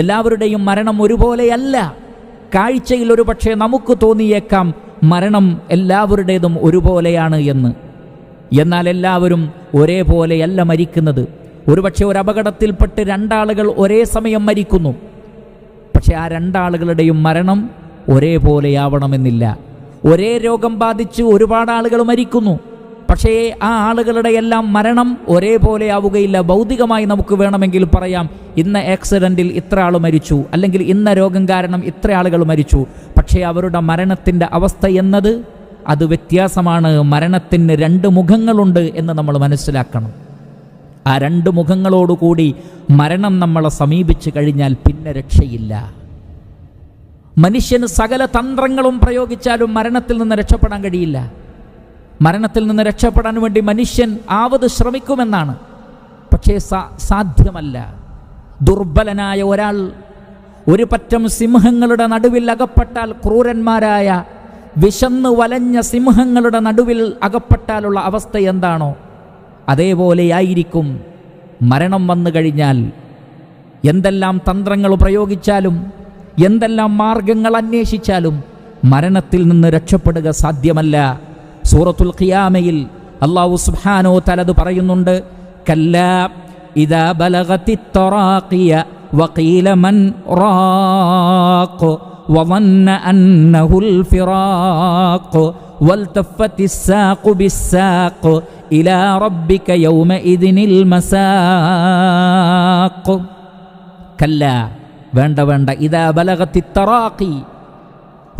എല്ലാവരുടെയും മരണം ഒരുപോലെയല്ല. കാഴ്ചയിൽ ഒരു പക്ഷേ നമുക്ക് തോന്നിയേക്കാം മരണം എല്ലാവരുടേതും ഒരുപോലെയാണ് എന്ന്. എന്നാൽ എല്ലാവരും ഒരേപോലെയല്ല മരിക്കുന്നത്. ഒരുപക്ഷെ ഒരു അപകടത്തിൽപ്പെട്ട് രണ്ടാളുകൾ ഒരേ സമയം മരിക്കുന്നു. പക്ഷെ ആ രണ്ടാളുകളുടെയും മരണം ഒരേപോലെയാവണമെന്നില്ല. ഒരേ രോഗം ബാധിച്ച് ഒരുപാട് ആളുകൾ മരിക്കുന്നു. പക്ഷേ ആ ആളുകളുടെ എല്ലാം മരണം ഒരേപോലെ ആവുകയില്ല. ഭൗതികമായി നമുക്ക് വേണമെങ്കിൽ പറയാം ഇന്ന ആക്സിഡന്റിൽ ഇത്ര ആൾ മരിച്ചു അല്ലെങ്കിൽ ഇന്ന രോഗം കാരണം ഇത്ര ആളുകൾ മരിച്ചു. പക്ഷേ അവരുടെ മരണത്തിന്റെ അവസ്ഥ എന്നത് അത് വ്യത്യാസമാണ്. മരണത്തിന് രണ്ട് മുഖങ്ങളുണ്ട് എന്ന് നമ്മൾ മനസ്സിലാക്കണം. ആ രണ്ട് മുഖങ്ങളോടുകൂടി മരണം നമ്മളെ സമീപിച്ചു കഴിഞ്ഞാൽ പിന്നെ രക്ഷയില്ല. മനുഷ്യന് സകല തന്ത്രങ്ങളും പ്രയോഗിച്ചാലും മരണത്തിൽ നിന്ന് രക്ഷപ്പെടാൻ കഴിയില്ല. മരണത്തിൽ നിന്ന് രക്ഷപ്പെടാൻ വേണ്ടി മനുഷ്യൻ ആവത് ശ്രമിക്കുമെന്നാണ്. പക്ഷേ സാധ്യമല്ല. ദുർബലനായ ഒരാൾ ഒരു പറ്റം സിംഹങ്ങളുടെ നടുവിൽ അകപ്പെട്ടാൽ ക്രൂരന്മാരായ വിശന്ന് വലഞ്ഞ സിംഹങ്ങളുടെ നടുവിൽ അകപ്പെട്ടാലുള്ള അവസ്ഥ എന്താണോ അതേപോലെയായിരിക്കും മരണം വന്നു കഴിഞ്ഞാൽ. എന്തെല്ലാം തന്ത്രങ്ങൾ പ്രയോഗിച്ചാലും എന്തെല്ലാം മാർഗങ്ങൾ അന്വേഷിച്ചാലും മരണത്തിൽ നിന്ന് രക്ഷപ്പെടുക സാധ്യമല്ല. സൂറത്തുൽ ഖിയാമയിൽ അള്ളാഹു സുബ്ഹാനോ തലത് പറയുന്നുണ്ട് കല്ല ഇതാ ബലഗത്തി തറാഖിയ വഖീല മൻ റാഖ് وظن أنه الفراق والتفت الساق بالساق إلى ربك يومئذ المساق കല്ല വേണ്ട വേണ്ട ഇതാ ബലകത്തി തറാക്കി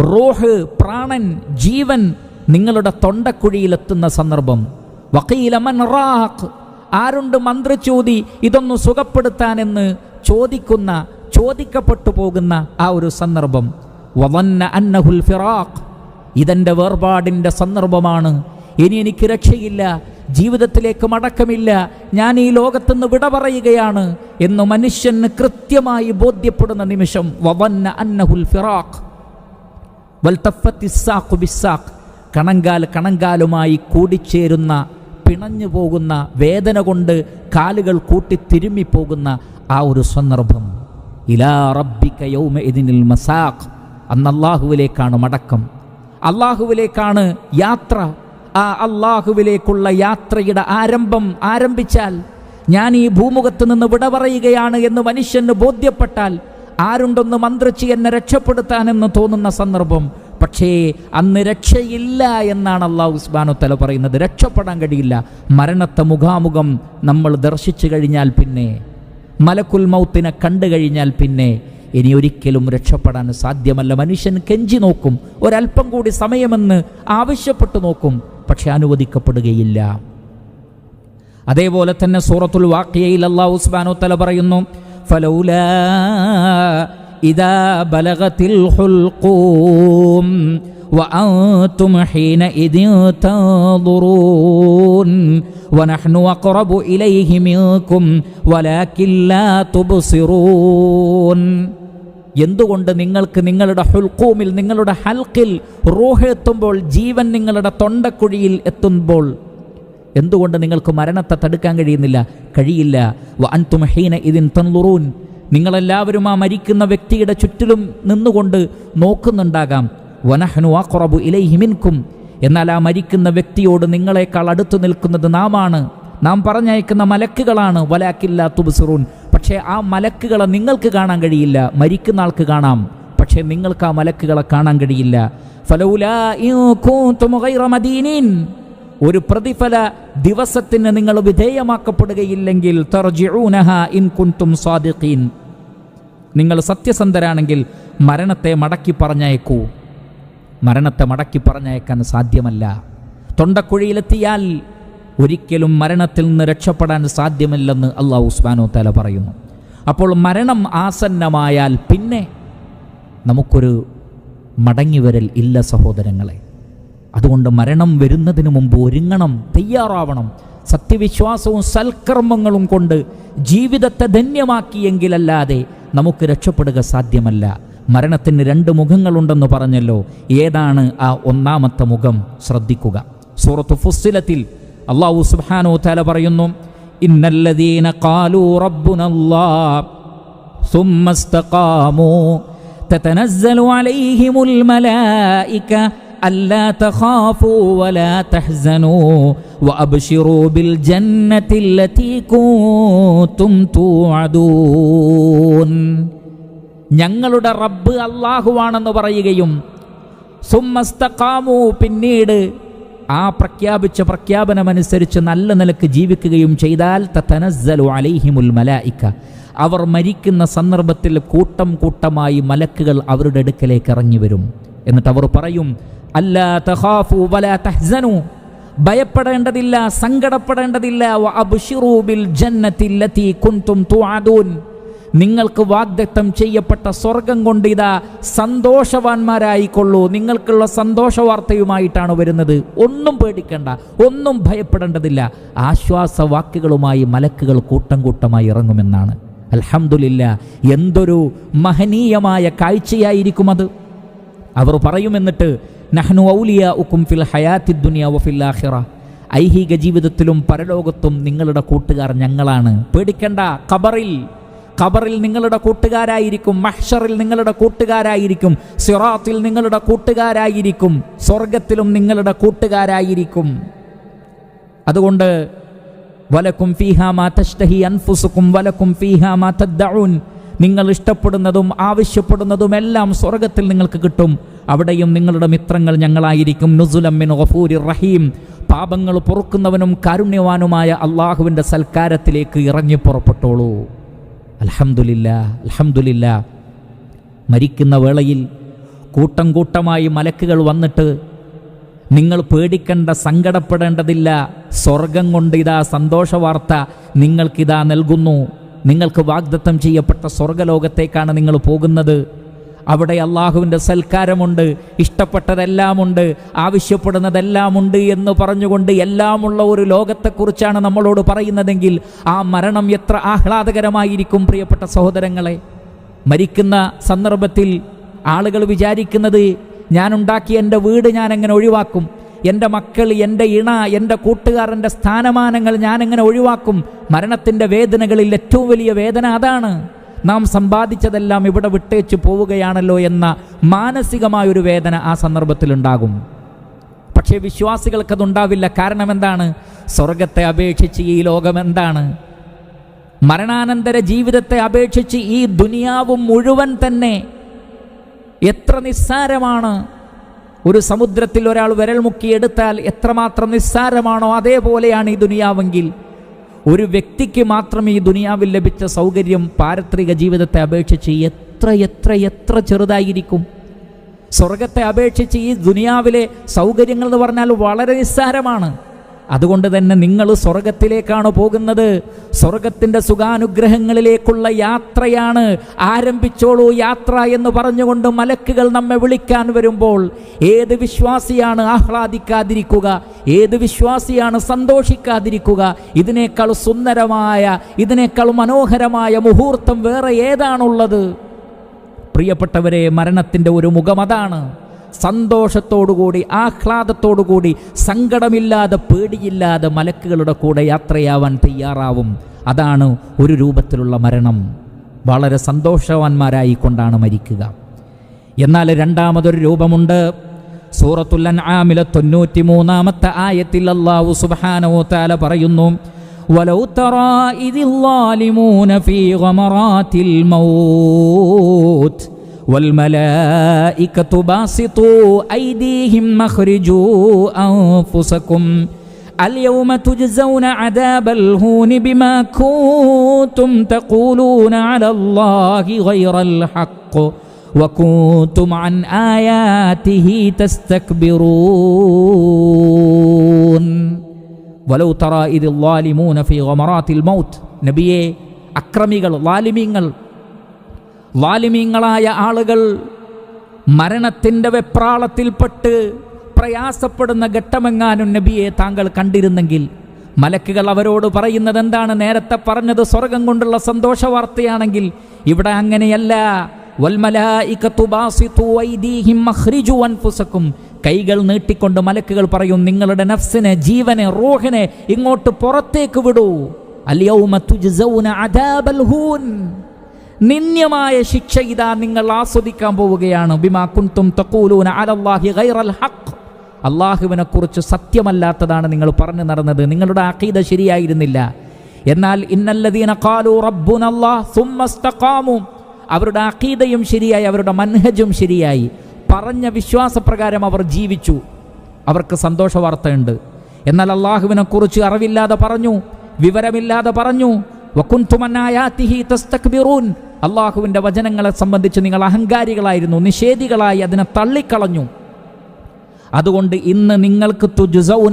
റൂഹ് പ്രാണൻ ജീവൻ നിങ്ങളുടെ തൊണ്ടക്കുഴിയിലെത്തുന്ന സന്ദർഭം. വക്കീലമൻ റാഖ് ആരുണ്ട് മന്ത്രിച്ചോതി ഇതൊന്ന് സുഖപ്പെടുത്താനെന്ന് ചോദിക്കുന്ന ചോദിക്കപ്പെട്ടു പോകുന്ന ആ ഒരു സന്ദർഭം. വവന്ന അന്നഹുൽ ഫിറാഖ് ഇതെന്റെ വേർപാടിന്റെ സന്ദർഭമാണ്. ഇനി എനിക്ക് രക്ഷയില്ല ജീവിതത്തിലേക്ക് മടക്കമില്ല ഞാൻ ഈ ലോകത്തുനിന്ന് വിട പറയുകയാണ് എന്ന് മനുഷ്യന് കൃത്യമായി ബോധ്യപ്പെടുന്ന നിമിഷം വവന്ന അന്നഹുൽ ഫിറാഖ്. വൽത്തഫത്തി ഇസ്സാഖ് ബിസാഖ് കണങ്കാൽ കണങ്കാലുമായി കൂടിച്ചേരുന്ന പിണഞ്ഞു പോകുന്ന വേദന കൊണ്ട് കാലുകൾ കൂട്ടി തിരുമ്മിപ്പോകുന്ന ആ ഒരു സന്ദർഭം. ഇലാ റബ്ബിക യൗമ ഇതിനിൽ മസാഖ്. അന്ന് അള്ളാഹുവിലേക്കാണ് മടക്കം. അള്ളാഹുവിലേക്കാണ് യാത്ര. ആ അള്ളാഹുവിലേക്കുള്ള യാത്രയുടെ ആരംഭം ആരംഭിച്ചാൽ ഞാൻ ഈ ഭൂമുഖത്ത് നിന്ന് വിട പറയുകയാണ് എന്ന് മനുഷ്യന് ബോധ്യപ്പെട്ടാൽ ആരുണ്ടൊന്ന് മന്ത്രിച്ച് എന്നെ രക്ഷപ്പെടുത്താനെന്ന് തോന്നുന്ന സന്ദർഭം പക്ഷേ അന്ന് രക്ഷയില്ല എന്നാണ് അള്ളാഹു ഉസ്ബാനു തല പറയുന്നത്. രക്ഷപ്പെടാൻ കഴിയില്ല. മരണത്തെ മുഖാമുഖം നമ്മൾ ദർശിച്ചു കഴിഞ്ഞാൽ പിന്നെ മലക്കുൽ മൗത്തിനെ കണ്ടു കഴിഞ്ഞാൽ പിന്നെ ഇനി ഒരിക്കലും രക്ഷപ്പെടാൻ സാധ്യമല്ല. മനുഷ്യൻ കെഞ്ചി നോക്കും. ഒരല്പം കൂടി സമയമെന്ന് ആവശ്യപ്പെട്ടു നോക്കും. പക്ഷെ അനുവദിക്കപ്പെടുകയില്ല. അതേപോലെ തന്നെ സൂറത്തുൽ വാക്കിയയിൽ അള്ളാഹു ഉസ്ബാനു തല പറയുന്നു ഫലൗലാ ഇദാ ബലഗത്തിൽ ഹുൽഖൂം وأنتم حينئذ تنظرون ونحن أقرب إليه منكم ولكن لا تبصرون എന്തുകൊണ്ട് നിങ്ങൾക്ക് നിങ്ങളുടെ ഹുൽക്കൂമിൽ നിങ്ങളുടെ ഹൽക്കിൽ റൂഹ് എത്തുമ്പോൾ ജീവൻ നിങ്ങളുടെ തൊണ്ടക്കുഴിയിൽ എത്തുമ്പോൾ എന്തുകൊണ്ട് നിങ്ങൾക്ക് മരണത്തെ തടുക്കാൻ കഴിയുന്നില്ല കഴിയില്ല വ അൻതും ഹീന ഇതിൻ തൻലുറൂൻ നിങ്ങളെല്ലാവരും ആ മരിക്കുന്ന വ്യക്തിയുടെ ചുറ്റിലും നിന്നുകൊണ്ട് നോക്കുന്നുണ്ടാകാം. വനഹ്നു അഖറബു ഇലൈഹി മിൻകും. എന്നാൽ ആ മരിക്കുന്ന വ്യക്തിയോട് നിങ്ങളെക്കാൾ അടുത്തു നിൽക്കുന്നത് നാമാണ്. നാം പറഞ്ഞയക്കുന്ന മലക്കുകളാണ്. വലാക്കില്ല തുബുസിറൂൻ. പക്ഷേ ആ മലക്കുകളെ നിങ്ങൾക്ക് കാണാൻ കഴിയില്ല. മരിക്കുന്ന ആൾക്ക് കാണാം. പക്ഷേ നിങ്ങൾക്ക് ആ മലക്കുകളെ കാണാൻ കഴിയില്ല. ഫലൗലാ ഒരു പ്രതിഫല ദിവസത്തിന് നിങ്ങൾ വിധേയമാക്കപ്പെടുകയില്ലെങ്കിൽ ഇൻ നിങ്ങൾ സത്യസന്ധരാണെങ്കിൽ മരണത്തെ മടക്കി പറഞ്ഞയക്കൂ. മരണത്തെ മടക്കി പറഞ്ഞയക്കാൻ സാധ്യമല്ല. തൊണ്ടക്കുഴിയിലെത്തിയാൽ ഒരിക്കലും മരണത്തിൽ നിന്ന് രക്ഷപ്പെടാൻ സാധ്യമല്ലെന്ന് അള്ളാഹു ഉസ്മാനോ തല പറയുന്നു. അപ്പോൾ മരണം ആസന്നമായാൽ പിന്നെ നമുക്കൊരു മടങ്ങിവരൽ ഇല്ല സഹോദരങ്ങളെ. അതുകൊണ്ട് മരണം വരുന്നതിന് മുമ്പ് ഒരുങ്ങണം തയ്യാറാവണം സത്യവിശ്വാസവും സൽക്കർമ്മങ്ങളും കൊണ്ട് ജീവിതത്തെ ധന്യമാക്കിയെങ്കിലല്ലാതെ നമുക്ക് രക്ഷപ്പെടുക സാധ്യമല്ല മരണത്തിന് രണ്ട് മുഖങ്ങളുണ്ടെന്ന് പറഞ്ഞല്ലോ ഏതാണ് ആ ഒന്നാമത്തെ മുഖം ശ്രദ്ധിക്കുക സൂറത്ത് ഫുസ്സിലത്തിൽ അള്ളാഹു സുബ്ഹാനോ തല പറയുന്നു ഇന്നല്ലദീന ഖാലൂ റബ്ബുനല്ലാ ثم استقاموا تتنزل عليهم الملائكة ألا تخافوا ولا تحزنوا وأبشروا بالجنة التي كنتم توعدون ഞങ്ങളുടെ റബ്ബ് അള്ളാഹുവാണെന്ന് പറയുകയും സുമ്മസ്തക്കാമു പിന്നീട് ആ പ്രഖ്യാപിച്ച പ്രഖ്യാപനമനുസരിച്ച് നല്ല നിലക്ക് ജീവിക്കുകയും ചെയ്താൽ തനസ്സലു അലൈഹിമുൽ മലായിക്ക അവർ മരിക്കുന്ന സന്ദർഭത്തിൽ കൂട്ടം കൂട്ടമായി മലക്കുകൾ അവരുടെ അടുക്കലേക്ക് ഇറങ്ങി വരും എന്നിട്ട് അവർ പറയും അല്ലാ വലാ ഭയപ്പെടേണ്ടതില്ല സങ്കടപ്പെടേണ്ടതില്ല. തുഅദൂൻ. നിങ്ങൾക്ക് വാഗ്ദത്തം ചെയ്യപ്പെട്ട സ്വർഗം കൊണ്ട് ഇതാ സന്തോഷവാന്മാരായിക്കൊള്ളൂ. നിങ്ങൾക്കുള്ള സന്തോഷ വാർത്തയുമായിട്ടാണ് വരുന്നത്. ഒന്നും പേടിക്കണ്ട ഒന്നും ഭയപ്പെടേണ്ടതില്ല. ആശ്വാസ വാക്കുകളുമായി മലക്കുകൾ കൂട്ടം കൂട്ടമായി ഇറങ്ങുമെന്നാണ്. അൽഹംദുലില്ല എന്തൊരു മഹനീയമായ കാഴ്ചയായിരിക്കും അത്. അവർ പറയുമെന്നിട്ട് നഹ്നു ഔലിയ ഉക്കും ഫിൽ ഹയാത്തി ദുനിയ വഫിൽ ആഖിറ. ഐഹിക ജീവിതത്തിലും പരലോകത്തും നിങ്ങളുടെ കൂട്ടുകാർ ഞങ്ങളാണ്. പേടിക്കണ്ട ഖബറിൽ ഖബറിൽ നിങ്ങളുടെ കൂട്ടുകാരായിരിക്കും മഹ്ഷറിൽ നിങ്ങളുടെ കൂട്ടുകാരായിരിക്കും സിറാത്തിൽ നിങ്ങളുടെ കൂട്ടുകാരായിരിക്കും സ്വർഗത്തിലും നിങ്ങളുടെ കൂട്ടുകാരായിരിക്കും. അതുകൊണ്ട് വലക്കും ഫീഹാമാ തഷ്തഹി അൻഫുസുക്കും വലക്കും ഫീഹാമാ തദ്ദഊൻ. നിങ്ങൾ ഇഷ്ടപ്പെടുന്നതും ആവശ്യപ്പെടുന്നതും എല്ലാം സ്വർഗത്തിൽ നിങ്ങൾക്ക് കിട്ടും. അവിടെയും നിങ്ങളുടെ മിത്രങ്ങൾ ഞങ്ങളായിരിക്കും. നുസുലമ്മിൻ ഗഫൂരി റഹീം. പാപങ്ങൾ പൊറുക്കുന്നവനും കാരുണ്യവാനുമായ അള്ളാഹുവിന്റെ സൽക്കാരത്തിലേക്ക് ഇറങ്ങി പുറപ്പെട്ടോളൂ. അലഹമുല്ല അലഹമുല്ല മരിക്കുന്ന വേളയിൽ കൂട്ടം കൂട്ടമായി മലക്കുകൾ വന്നിട്ട് നിങ്ങൾ പേടിക്കേണ്ട സങ്കടപ്പെടേണ്ടതില്ല. സ്വർഗം കൊണ്ട് ഇതാ സന്തോഷ വാർത്ത നിങ്ങൾക്കിതാ നൽകുന്നു. നിങ്ങൾക്ക് വാഗ്ദത്തം ചെയ്യപ്പെട്ട സ്വർഗലോകത്തേക്കാണ് നിങ്ങൾ പോകുന്നത്. അവിടെ അള്ളാഹുവിന്റെ സൽക്കാരമുണ്ട് ഇഷ്ടപ്പെട്ടതെല്ലാമുണ്ട് ആവശ്യപ്പെടുന്നതെല്ലാമുണ്ട് എന്ന് പറഞ്ഞുകൊണ്ട് എല്ലാമുള്ള ഒരു ലോകത്തെക്കുറിച്ചാണ് നമ്മളോട് പറയുന്നതെങ്കിൽ ആ മരണം എത്ര ആഹ്ലാദകരമായിരിക്കും പ്രിയപ്പെട്ട സഹോദരങ്ങളെ. മരിക്കുന്ന സന്ദർഭത്തിൽ ആളുകൾ വിചാരിക്കുന്നത് ഞാൻ ഉണ്ടാക്കിയ എന്റെ വീട് ഞാൻ എങ്ങനെ ഒഴിവാക്കും? എന്റെ മക്കൾ എന്റെ ഇണ എന്റെ കൂട്ടുകാരന്റെ സ്ഥാനമാനങ്ങൾ ഞാനെങ്ങനെ ഒഴിവാക്കും? മരണത്തിന്റെ വേദനകളിൽ ഏറ്റവും വലിയ വേദന അതാണ്. നാം സമ്പാദിച്ചതെല്ലാം ഇവിടെ വിട്ടേച്ച് പോവുകയാണല്ലോ എന്ന മാനസികമായൊരു വേദന ആ സന്ദർഭത്തിലുണ്ടാകും. പക്ഷേ വിശ്വാസികൾക്കതുണ്ടാവില്ല. കാരണം എന്താണ് സ്വർഗത്തെ അപേക്ഷിച്ച് ഈ ലോകം എന്താണ് മരണാനന്തര ജീവിതത്തെ അപേക്ഷിച്ച് ഈ ദുനിയാവും മുഴുവൻ തന്നെ എത്ര നിസ്സാരമാണ്. ഒരു സമുദ്രത്തിൽ ഒരാൾ വിരൽ മുക്കിയെടുത്താൽ എത്രമാത്രം നിസ്സാരമാണോ അതേപോലെയാണ് ഈ ദുനിയാവെങ്കിൽ ഒരു വ്യക്തിക്ക് മാത്രം ഈ ദുനിയാവിൽ ലഭിച്ച സൗകര്യം പാരത്രിക ജീവിതത്തെ അപേക്ഷിച്ച് എത്ര എത്ര എത്ര ചെറുതായിരിക്കും. സ്വർഗത്തെ അപേക്ഷിച്ച് ഈ ദുനിയാവിലെ സൗകര്യങ്ങൾ എന്ന് പറഞ്ഞാൽ വളരെ നിസ്സാരമാണ്. അതുകൊണ്ട് തന്നെ നിങ്ങൾ സ്വർഗത്തിലേക്കാണ് പോകുന്നത്. സ്വർഗത്തിന്റെ സുഖാനുഗ്രഹങ്ങളിലേക്കുള്ള യാത്രയാണ്. ആരംഭിച്ചോളൂ യാത്ര എന്ന് പറഞ്ഞുകൊണ്ട് മലക്കുകൾ നമ്മെ വിളിക്കാൻ വരുമ്പോൾ ഏത് വിശ്വാസിയാണ് ആഹ്ലാദിക്കാതിരിക്കുക? ഏത് വിശ്വാസിയാണ് സന്തോഷിക്കാതിരിക്കുക? ഇതിനേക്കാൾ സുന്ദരമായ ഇതിനേക്കാൾ മനോഹരമായ മുഹൂർത്തം വേറെ ഏതാണുള്ളത്? പ്രിയപ്പെട്ടവരെ മരണത്തിന്റെ ഒരു മുഖമതാണ് സന്തോഷത്തോടുകൂടി ആഹ്ലാദത്തോടുകൂടി സങ്കടമില്ലാതെ പേടിയില്ലാതെ മലക്കുകളുടെ കൂടെ യാത്രയാവാൻ തയ്യാറാവും അതാണ് ഒരു രൂപത്തിലുള്ള മരണം വളരെ സന്തോഷവാന്മാരായിക്കൊണ്ടാണ് മരിക്കുക എന്നാൽ രണ്ടാമതൊരു രൂപമുണ്ട് സൂറത്തുൽ അൻആമിലെ തൊണ്ണൂറ്റി മൂന്നാമത്തെ ആയത്തിൽ അല്ലാഹു സുബ്ഹാനഹു തആല പറയുന്നു ولو ترى إذ الظالمون في غمرات الموت والملائكة باسطوا أيديهم أخرجوا أنفسكم اليوم تجزون عذاب الهون بما كنتم تقولون على الله غير الحق وكنتم عن آياته تستكبرون ولو ترى إذ الظالمون في غمرات الموت നബിയെ അക്രമികൾ ലാലിമീങ്ങൾ ലാലിമീങ്ങളായ ആളുകൾ മരണത്തിന്റെ വെപ്രാളത്തിൽപ്പെട്ട് പ്രയാസപ്പെടുന്ന ഘട്ടമെങ്ങാനും നബിയെ താങ്കൾ കണ്ടിരുന്നെങ്കിൽ മലക്കുകൾ അവരോട് പറയുന്നത് എന്താണ്? നേരത്തെ പറഞ്ഞത് സ്വർഗം കൊണ്ടുള്ള സന്തോഷ വാർത്തയാണെങ്കിൽ ഇവിടെ അങ്ങനെയല്ല. കൈകൾ നീട്ടിക്കൊണ്ട് മലക്കുകൾ പറയും നിങ്ങളുടെ നഫ്സിനെ ജീവനെ റോഹിനെ ഇങ്ങോട്ട് പുറത്തേക്ക് വിടൂ. അലിയൗമ തുജ്സൗന അദാബൽ ഹൂൻ. നിന്ദ്യമായ ശിക്ഷ ഇതാ നിങ്ങൾ ആസ്വദിക്കാൻ പോവുകയാണ്. കുന്തും തഖൂലൂന അലല്ലാഹി ഗൈറൽ ഹഖ്. അള്ളാഹുവിനെ കുറിച്ച് സത്യമല്ലാത്തതാണ് നിങ്ങൾ പറഞ്ഞു നടന്നത്. നിങ്ങളുടെ അഖീദ ശരിയായിരുന്നില്ല. എന്നാൽ ഇന്നല്ലദീന ഇസ്തഖാമു അവരുടെ അഖീദയും ശരിയായി അവരുടെ മൻഹജും ശരിയായി. പറഞ്ഞ വിശ്വാസപ്രകാരം അവർ ജീവിച്ചു. അവർക്ക് സന്തോഷ വാർത്തയുണ്ട് എന്നാൽ അള്ളാഹുവിനെ കുറിച്ച് അറിവില്ലാതെ പറഞ്ഞു വിവരമില്ലാതെ പറഞ്ഞു അള്ളാഹുവിന്റെ വചനങ്ങളെ സംബന്ധിച്ച് നിങ്ങൾ അഹങ്കാരികളായിരുന്നു നിഷേധികളായി അതിനെ തള്ളിക്കളഞ്ഞു. അതുകൊണ്ട് ഇന്ന് നിങ്ങൾക്ക്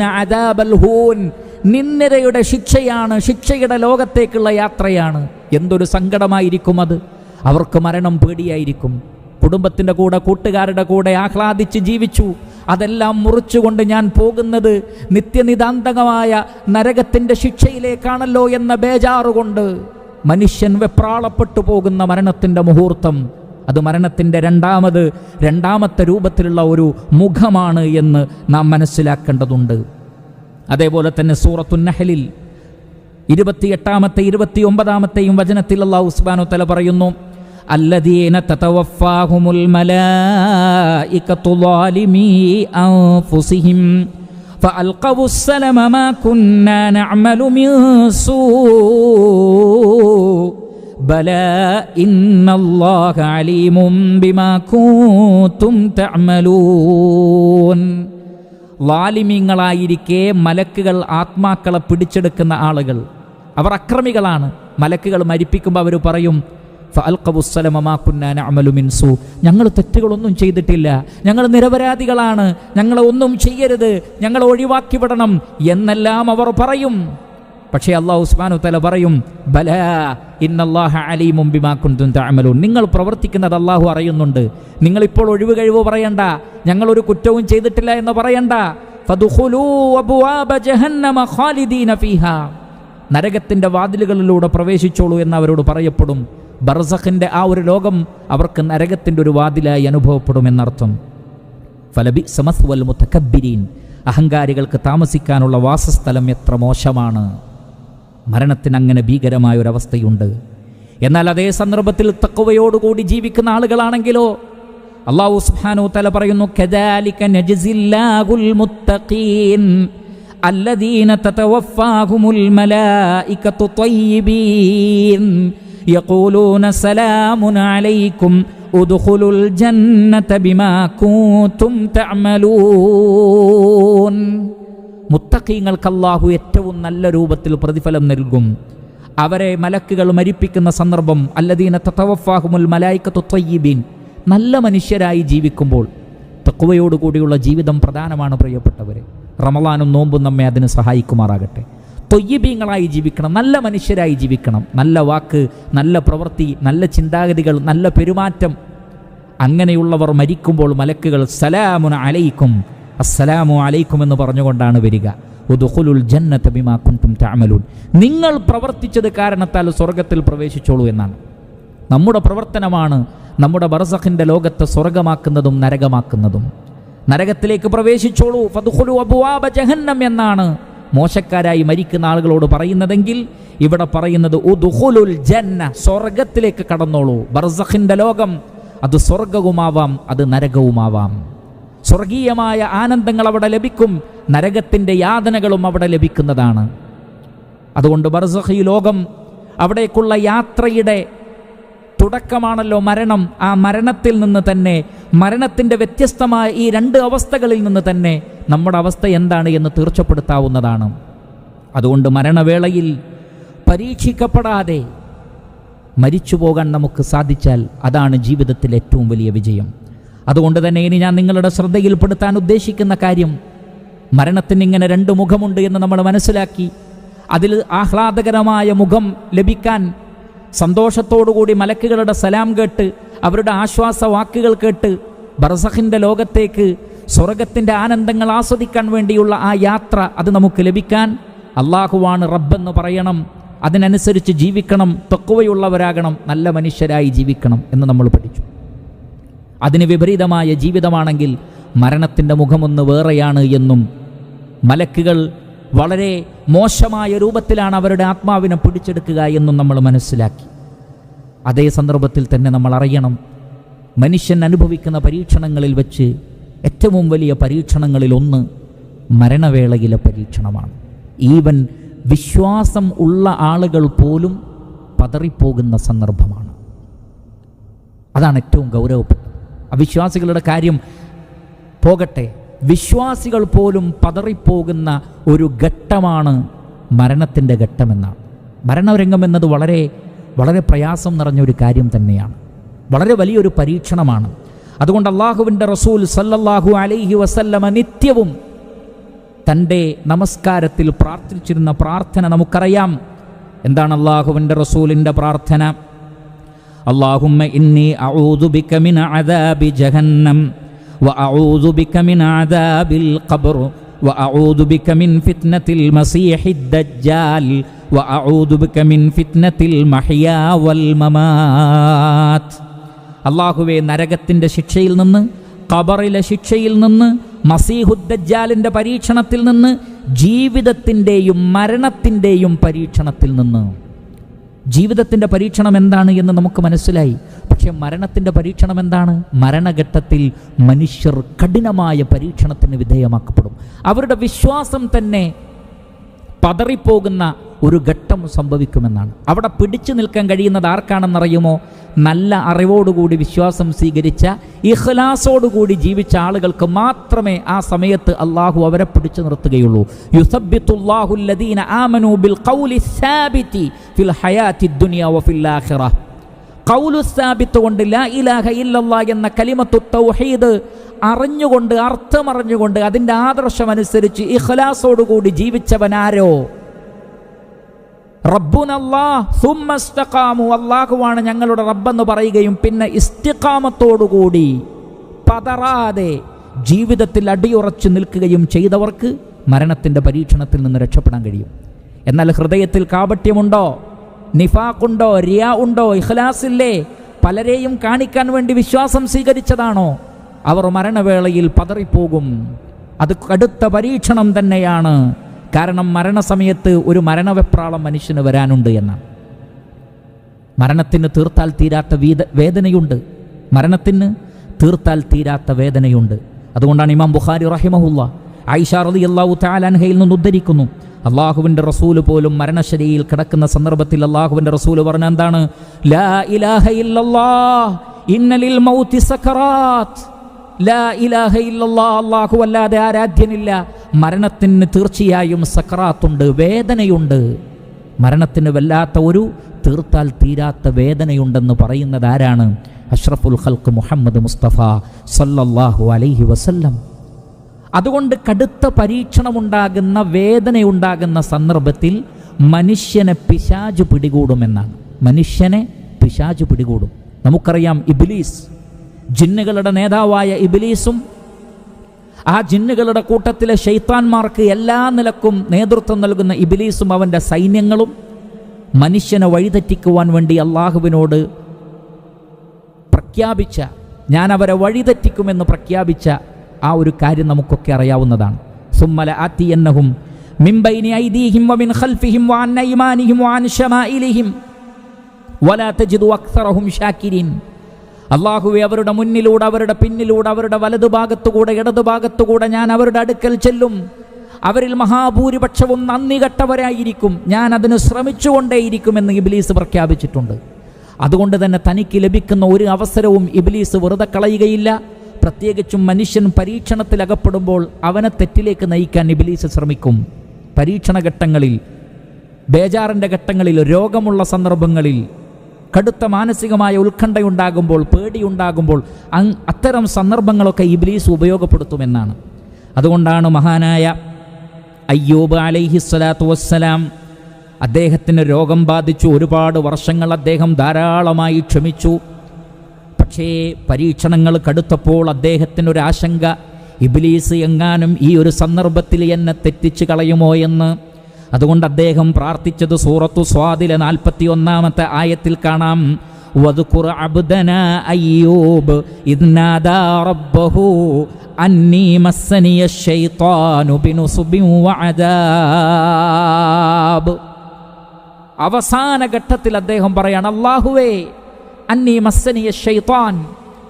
അദാബൽ ഹൂൻ നിന്ദരയുടെ ശിക്ഷയാണ് ശിക്ഷയുടെ ലോകത്തേക്കുള്ള യാത്രയാണ്. എന്തൊരു സങ്കടമായിരിക്കും അത്? അവർക്ക് മരണം പേടിയായിരിക്കും. കുടുംബത്തിന്റെ കൂടെ കൂട്ടുകാരുടെ കൂടെ ആഹ്ലാദിച്ച് ജീവിച്ചു. അതെല്ലാം മുറിച്ചുകൊണ്ട് ഞാൻ പോകുന്നത് നിത്യനിതാന്തകമായ നരകത്തിന്റെ ശിക്ഷയിലേക്കാണല്ലോ എന്ന ബേജാറുകൊണ്ട്. മനുഷ്യൻ വെപ്രാളപ്പെട്ടു പോകുന്ന മരണത്തിന്റെ മുഹൂർത്തം അത് മരണത്തിന്റെ രണ്ടാമത് രണ്ടാമത്തെ രൂപത്തിലുള്ള ഒരു മുഖമാണ് എന്ന് നാം മനസ്സിലാക്കേണ്ടതുണ്ട്. അതേപോലെ തന്നെ സൂറത്തുന്നഹലിൽ ഇരുപത്തിയെട്ടാമത്തെ ഇരുപത്തിയൊമ്പതാമത്തെയും വചനത്തിൽ അള്ളാഹു ഉസ്ബാനു തല പറയുന്നു അല്ലദീന തതവഫാഹുമുൽ മലായികത്തു ളാലിമീ അൻഫുസിഹിം فألقوا السلم ما كنا نعمل من سوء بلى إن الله عليم بما كنتم تعملون ലാലിമ്യങ്ങളായിരിക്കെ മലക്കുകൾ ആത്മാക്കളെ പിടിച്ചെടുക്കുന്ന ആളുകൾ അവർ അക്രമികളാണ് മലക്കുകൾ മരിപ്പിക്കുമ്പോൾ അവർ പറയും അമലുമിൻസു ഞങ്ങൾ തെറ്റുകളൊന്നും ചെയ്തിട്ടില്ല. ഞങ്ങൾ നിരപരാധികളാണ്. ഞങ്ങളെ ഒന്നും ചെയ്യരുത്. ഞങ്ങൾ ഒഴിവാക്കി വിടണം എന്നെല്ലാം അവർ പറയും. പക്ഷേ അള്ളാഹു ഉസ്മാനു തല പറയും ബല ഇന്നല്ലാഹ അലി ബിമാക്കുന്തും താമലു നിങ്ങൾ പ്രവർത്തിക്കുന്നത് അള്ളാഹു അറിയുന്നുണ്ട്. നിങ്ങളിപ്പോൾ ഒഴിവ് കഴിവ് പറയണ്ട. ഞങ്ങളൊരു കുറ്റവും ചെയ്തിട്ടില്ല എന്ന് പറയണ്ട. നരകത്തിന്റെ വാതിലുകളിലൂടെ പ്രവേശിച്ചോളൂ എന്ന് അവരോട് പറയപ്പെടും. ബർസഖിന്റെ ആ ഒരു ലോകം അവർക്ക് നരകത്തിന്റെ ഒരു വാതിലായി അനുഭവപ്പെടുമെന്നർത്ഥം. ഫലബി സമസ്വൽ മുത്തക്കബിരീൻ അഹങ്കാരികൾക്ക് താമസിക്കാനുള്ള വാസസ്ഥലം എത്ര മോശമാണ്. മരണത്തിന് അങ്ങനെ ഭീകരമായ ഒരവസ്ഥയുണ്ട് എന്നാൽ അതേ സന്ദർഭത്തിൽ തക്കവയോടുകൂടി ജീവിക്കുന്ന ആളുകളാണെങ്കിലോ അള്ളാഹു സുഹാനു തല പറയുന്നു അല്ലദീന മലായികത്തു يقولون سلام عليكم ادخلوا الجنة بما كنتم تعملون മുത്തഖീങ്ങൾക്ക് അള്ളാഹു ഏറ്റവും നല്ല രൂപത്തിൽ പ്രതിഫലം നൽകും അവരെ മലക്കുകൾ മരിപ്പിക്കുന്ന സന്ദർഭം അല്ലദീന തത്തവഫാഹുമുൽ മലായിക്കത്തു ത്വയ്യിബീൻ നല്ല മനുഷ്യരായി ജീവിക്കുമ്പോൾ തക്കുവയോടുകൂടിയുള്ള ജീവിതം പ്രധാനമാണ് പ്രിയപ്പെട്ടവരെ റമലാനും നോമ്പും നമ്മെ അതിന് സഹായിക്കുമാറാകട്ടെ തൊയ്യബീങ്ങളായി ജീവിക്കണം നല്ല മനുഷ്യരായി ജീവിക്കണം. നല്ല വാക്ക് നല്ല പ്രവൃത്തി നല്ല ചിന്താഗതികൾ നല്ല പെരുമാറ്റം. അങ്ങനെയുള്ളവർ മരിക്കുമ്പോൾ മലക്കുകൾ സലാമുന അലൈക്കും അസ്സലാമു അലൈക്കും എന്ന് പറഞ്ഞുകൊണ്ടാണ് വരിക. ഉദുഖുലുൽ ജന്നത ബിമാ കുന്തും തഅമലൂൻ. നിങ്ങൾ പ്രവർത്തിച്ചത് കാരണത്താൽ സ്വർഗത്തിൽ പ്രവേശിച്ചോളൂ എന്നാണ്. നമ്മുടെ പ്രവർത്തനമാണ് നമ്മുടെ ബർസഖിന്റെ ലോകത്തെ സ്വർഗമാക്കുന്നതും നരകമാക്കുന്നതും. നരകത്തിലേക്ക് പ്രവേശിച്ചോളൂ. ഫദ്ഖുലു അബുവാബ ജഹന്നം എന്നാണ് മോശക്കാരായി മരിക്കുന്ന ആളുകളോട് പറയുന്നതെങ്കിൽ ഇവിടെ പറയുന്നത് ഉദുഖുലുൽ ജന്ന സ്വർഗത്തിലേക്ക് കടന്നോളൂ. ബർസഖിന്റെ ലോകം അത് സ്വർഗവുമാവാം അത് നരകവുമാവാം. സ്വർഗീയമായ ആനന്ദങ്ങൾ അവിടെ ലഭിക്കും നരകത്തിന്റെ യാതനകളും അവിടെ ലഭിക്കുന്നതാണ്. അതുകൊണ്ട് ബർസഖി ലോകം അവിടേക്കുള്ള യാത്രയുടെ തുടക്കമാണല്ലോ മരണം. ആ മരണത്തിൽ നിന്ന് തന്നെ മരണത്തിന്റെ വ്യത്യസ്തമായ ഈ രണ്ട് അവസ്ഥകളിൽ നിന്ന് തന്നെ നമ്മുടെ അവസ്ഥ എന്താണ് എന്ന് തീർച്ചപ്പെടുത്താവുന്നതാണ്. അതുകൊണ്ട് മരണവേളയിൽ പരീക്ഷിക്കപ്പെടാതെ മരിച്ചു പോകാൻ നമുക്ക് സാധിച്ചാൽ അതാണ് ജീവിതത്തിൽ ഏറ്റവും വലിയ വിജയം. അതുകൊണ്ട് തന്നെ ഇനി ഞാൻ നിങ്ങളുടെ ശ്രദ്ധയിൽപ്പെടുത്താൻ ഉദ്ദേശിക്കുന്ന കാര്യം മരണത്തിന് ഇങ്ങനെ രണ്ട് മുഖമുണ്ട് എന്ന് നമ്മൾ മനസ്സിലാക്കി അതിൽ ആഹ്ലാദകരമായ മുഖം ലഭിക്കാൻ സന്തോഷത്തോടുകൂടി മലക്കുകളുടെ സലാം കേട്ട് അവരുടെ ആശ്വാസ വാക്കുകൾ കേട്ട് ബർസഖിന്റെ ലോകത്തേക്ക് സ്വർഗത്തിന്റെ ആനന്ദങ്ങൾ ആസ്വദിക്കാൻ വേണ്ടിയുള്ള ആ യാത്ര അത് നമുക്ക് ലഭിക്കാൻ അള്ളാഹുവാണ് റബ്ബെന്ന് പറയണം. അതിനനുസരിച്ച് ജീവിക്കണം തൊക്കുവയുള്ളവരാകണം നല്ല മനുഷ്യരായി ജീവിക്കണം എന്ന് നമ്മൾ പഠിച്ചു. അതിന് വിപരീതമായ ജീവിതമാണെങ്കിൽ മരണത്തിന്റെ മുഖമൊന്ന് വേറെയാണ് എന്നും മലക്കുകൾ വളരെ മോശമായ രൂപത്തിലാണ് അവരുടെ ആത്മാവിനെ പിടിച്ചെടുക്കുക എന്നും നമ്മൾ മനസ്സിലാക്കി. അതേ സന്ദർഭത്തിൽ തന്നെ നമ്മൾ അറിയണം മനുഷ്യൻ അനുഭവിക്കുന്ന പരീക്ഷണങ്ങളിൽ വെച്ച് ഏറ്റവും വലിയ പരീക്ഷണങ്ങളിൽ ഒന്ന് മരണവേളയിലെ പരീക്ഷണമാണ്. ഈവൻ വിശ്വാസം ഉള്ള ആളുകൾ പോലും പതറിപ്പോകുന്ന സന്ദർഭമാണ്. അതാണ് ഏറ്റവും ഗൗരവപ്പെട്ടത്. അവിശ്വാസികളുടെ കാര്യം പോകട്ടെ. വിശ്വാസികൾ പോലും പതറിപ്പോകുന്ന ഒരു ഘട്ടമാണ് മരണത്തിന്റെ ഘട്ടമെന്നാണ്. മരണരംഗം എന്നത് വളരെ വളരെ പ്രയാസം നിറഞ്ഞൊരു കാര്യം തന്നെയാണ്. വളരെ വലിയൊരു പരീക്ഷണമാണ്. അതുകൊണ്ട് അള്ളാഹുവിന്റെ റസൂൽ സല്ലല്ലാഹു അലൈഹി വസല്ലമ നിത്യവും തന്റെ നമസ്കാരത്തിൽ പ്രാർത്ഥിച്ചിരുന്ന പ്രാർത്ഥന നമുക്കറിയാം. എന്താണ് അള്ളാഹുവിന്റെ റസൂലിന്റെ പ്രാർത്ഥന? അള്ളാഹുമ്മ ഇന്നി അഊദുബിക അദാബി ജഹന്നം. وأعوذ بك من عذاب القبر وأعوذ بك من فتنة المسيح الدجال وأعوذ بك من فتنة المحيا والممات അള്ളാഹുവെ നരകത്തിൻ്റെ ശിക്ഷയിൽ നിന്ന് ഖബറിലെ ശിക്ഷയിൽ നിന്ന് മസീഹുദ്ദജാലിൻ്റെ പരീക്ഷണത്തിൽ നിന്ന് ജീവിതത്തിൻ്റെയും മരണത്തിൻ്റെയും പരീക്ഷണത്തിൽ നിന്ന് ജീവിതത്തിന്റെ പരീക്ഷണം എന്താണ് എന്ന് നമുക്ക് മനസ്സിലായി. പക്ഷെ മരണത്തിന്റെ പരീക്ഷണം എന്താണ്? മരണഘട്ടത്തിൽ മനുഷ്യർ കഠിനമായ പരീക്ഷണത്തിന് വിധേയമാക്കപ്പെടും. അവരുടെ വിശ്വാസം തന്നെ പതറിപ്പോകുന്ന ഒരു ഘട്ടം സംഭവിക്കുമെന്നാണ്. അവിടെ പിടിച്ചു നിൽക്കാൻ കഴിയുന്നത് ആർക്കാണെന്നറിയുമോ നല്ല അറിവോടുകൂടി വിശ്വാസം സ്വീകരിച്ച ഇഖ്ലാസോടുകൂടി ജീവിച്ച ആളുകൾക്ക് മാത്രമേ ആ സമയത്ത് അള്ളാഹു അവരെ പിടിച്ചു നിർത്തുകയുള്ളൂ. ആമനു ബിൽ ഫിൽ ഹയാത്തി ദുനിയ വഫിൽ ആഖിറ. ഖൗലു സാബിത്ത് കൊണ്ട് ലാ ഇലാഹ ഇല്ലല്ലാ എന്ന കലിമത്തു തൗഹീദ് അറിഞ്ഞുകൊണ്ട് അർത്ഥമറിഞ്ഞുകൊണ്ട് അതിന്റെ ആദർശമനുസരിച്ച് ഇഖ്ലാസോടുകൂടി ജീവിച്ചവനാരോ? റബ്ബുനല്ലാ സുമ്മസ്തഖാമു അള്ളാഹുവാണ് ഞങ്ങളുടെ റബ്ബെന്ന് പറയുകയും പിന്നെ ഇസ്തിഖാമത്തോടുകൂടി പതറാതെ ജീവിതത്തിൽ അടിയുറച്ചു നിൽക്കുകയും ചെയ്തവർക്ക് മരണത്തിന്റെ പരീക്ഷണത്തിൽ നിന്ന് രക്ഷപ്പെടാൻ കഴിയും. എന്നാൽ ഹൃദയത്തിൽ കാപട്യമുണ്ടോ? നിഫാഖുണ്ടോ റിയ ഉണ്ടോ ഇഖ്ലാസില്ലേ? പലരെയും കാണിക്കാൻ വേണ്ടി വിശ്വാസം സ്വീകരിച്ചതാണോ? അവർ മരണവേളയിൽ പതറിപ്പോകും. അത് കടുത്ത പരീക്ഷണം തന്നെയാണ്. കാരണം മരണസമയത്ത് ഒരു മരണവെപ്രാളം മനുഷ്യന് വരാനുണ്ട് എന്നാണ്. മരണത്തിന് തീർത്താൽ തീരാത്ത വീത വേദനയുണ്ട്. മരണത്തിന് തീർത്താൽ തീരാത്ത വേദനയുണ്ട്. അതുകൊണ്ടാണ് ഇമാം ബുഖാരി റഹിമഹുല്ല ഐഷാർ അലി അള്ളാഹു താലാൻഹയിൽ നിന്ന് ഉദ്ധരിക്കുന്നു അള്ളാഹുവിന്റെ റസൂൽ പോലും മരണശരിയിൽ കിടക്കുന്ന സന്ദർഭത്തിൽ അള്ളാഹുവിന്റെ റസൂൽ പറഞ്ഞ എന്താണ്? ലാ ഇലാഹ ലാ ഇലാഹ അല്ലാതെ ആരാധ്യനില്ല. മരണത്തിന് തീർച്ചയായും സക്രാത്തുണ്ട് വേദനയുണ്ട്. മരണത്തിന് വല്ലാത്ത ഒരു തീർത്താൽ തീരാത്ത വേദനയുണ്ടെന്ന് പറയുന്നത് ആരാണ്? അഷ്റഫുൽ ഖൽക്ക് മുഹമ്മദ് മുസ്തഫ സല്ലല്ലാഹു അലൈഹി വസല്ലം. അതുകൊണ്ട് കടുത്ത പരീക്ഷണമുണ്ടാകുന്ന വേദനയുണ്ടാകുന്ന സന്ദർഭത്തിൽ മനുഷ്യനെ പിശാജ് പിടികൂടുമെന്നാണ്. മനുഷ്യനെ പിശാജ് പിടികൂടും. നമുക്കറിയാം ഇബിലീസ്. ജിന്നുകളുടെ നേതാവായ ഇബിലീസും ആ ജിന്നുകളുടെ കൂട്ടത്തിലെ ഷെയ്ത്താൻമാർക്ക് എല്ലാ നിലക്കും നേതൃത്വം നൽകുന്ന ഇബിലീസും അവന്റെ സൈന്യങ്ങളും മനുഷ്യനെ വഴിതെറ്റിക്കുവാൻ വേണ്ടി അള്ളാഹുവിനോട് പ്രഖ്യാപിച്ച ഞാൻ അവരെ വഴിതെറ്റിക്കുമെന്ന് പ്രഖ്യാപിച്ച ആ ഒരു കാര്യം നമുക്കൊക്കെ അറിയാവുന്നതാണ്. സുമ്മല ആത്തിയന്നഹും മിംബൈനി ഐദീഹിം വമിൻ ഖൽഫിഹിം വാൻ അയ്മാനിഹിം വാൻ ഷമാഇലിഹിം വലാ തജിദു അക്സറഹും ഷാക്കിരീൻ. അള്ളാഹുവെ അവരുടെ മുന്നിലൂടെ അവരുടെ പിന്നിലൂടെ അവരുടെ വലതുഭാഗത്തുകൂടെ ഇടതുഭാഗത്തുകൂടെ ഞാൻ അവരുടെ അടുക്കൽ ചെല്ലും. അവരിൽ മഹാഭൂരിപക്ഷവും നന്ദി കെട്ടവരായിരിക്കും. ഞാൻ അതിന് ശ്രമിച്ചുകൊണ്ടേയിരിക്കുമെന്ന് ഇബ്ലീസ് പ്രഖ്യാപിച്ചിട്ടുണ്ട്. അതുകൊണ്ട് തന്നെ തനിക്ക് ലഭിക്കുന്ന ഒരു അവസരവും ഇബ്ലീസ് വെറുതെ കളയുകയില്ല. പ്രത്യേകിച്ചും മനുഷ്യൻ പരീക്ഷണത്തിലകപ്പെടുമ്പോൾ അവനെ തെറ്റിലേക്ക് നയിക്കാൻ ഇബിലീസ് ശ്രമിക്കും. പരീക്ഷണ ഘട്ടങ്ങളിൽ ബേജാറിന്റെ ഘട്ടങ്ങളിൽ രോഗമുള്ള സന്ദർഭങ്ങളിൽ കടുത്ത മാനസികമായ ഉത്കണ്ഠയുണ്ടാകുമ്പോൾ പേടിയുണ്ടാകുമ്പോൾ അങ് അത്തരം സന്ദർഭങ്ങളൊക്കെ ഇബ്ലീസ് ഉപയോഗപ്പെടുത്തുമെന്നാണ്. അതുകൊണ്ടാണ് മഹാനായ അയ്യൂബ് അലൈഹി സ്വലാത്തു വസ്സലാം അദ്ദേഹത്തിന് രോഗം ബാധിച്ചു. ഒരുപാട് വർഷങ്ങൾ അദ്ദേഹം ധാരാളമായി ക്ഷമിച്ചു. പക്ഷേ പരീക്ഷണങ്ങൾ കടുത്തപ്പോൾ അദ്ദേഹത്തിനൊരു ആശങ്ക ഇബിലീസ് എങ്ങാനും ഈ ഒരു സന്ദർഭത്തിൽ എന്നെ തെറ്റിച്ച് കളയുമോ എന്ന്. അതുകൊണ്ട് അദ്ദേഹം പ്രാർത്ഥിച്ചത് സൂറത്തു സ്വാതിലെ നാൽപ്പത്തി ഒന്നാമത്തെ ആയത്തിൽ കാണാം. അയ്യൂബ് ഇദ്നാദാ റബ്ബഹു മസ്സനിയ ബിനുസുബിൻ വഅദാബ്. അവസാന ഘട്ടത്തിൽ അദ്ദേഹം പറയാണ് അള്ളാഹുവേ അന്നീ മസ്സനിയ ഷെയ്ത്താൻ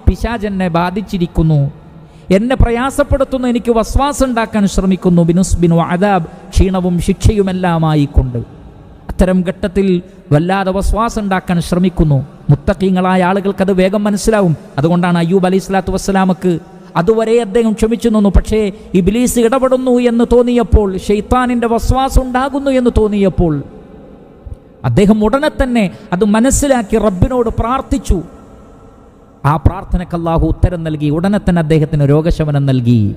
പിശാജെന്നെ ബാധിച്ചിരിക്കുന്നു. എന്നെ പ്രയാസപ്പെടുത്തുന്നു എനിക്ക് വസ്വാസം ഉണ്ടാക്കാൻ ശ്രമിക്കുന്നു ബിനുസ്ബിനു അദാബ് ക്ഷീണവും ശിക്ഷയുമെല്ലാമായി കൊണ്ട് അത്തരം ഘട്ടത്തിൽ വല്ലാതെ വസ്വാസം ഉണ്ടാക്കാൻ ശ്രമിക്കുന്നു. മുത്തക്കീങ്ങളായ ആളുകൾക്ക് അത് വേഗം മനസ്സിലാവും. അതുകൊണ്ടാണ് അയ്യൂബ് അലൈഹി സ്വലാത്തു വസ്സലാമക്ക് അതുവരെ അദ്ദേഹം ക്ഷമിച്ചു നിന്നു. പക്ഷേ ഇബിലീസ് ഇടപെടുന്നു എന്ന് തോന്നിയപ്പോൾ ഷെയ്ത്താനിന്റെ വസ്വാസം ഉണ്ടാകുന്നു എന്ന് തോന്നിയപ്പോൾ അദ്ദേഹം ഉടനെ തന്നെ അത് മനസ്സിലാക്കി റബ്ബിനോട് പ്രാർത്ഥിച്ചു. ആ പ്രാർത്ഥനയ്ക്ക് അള്ളാഹു ഉത്തരം നൽകി. ഉടനെ തന്നെ അദ്ദേഹത്തിന് രോഗശമനം നൽകി.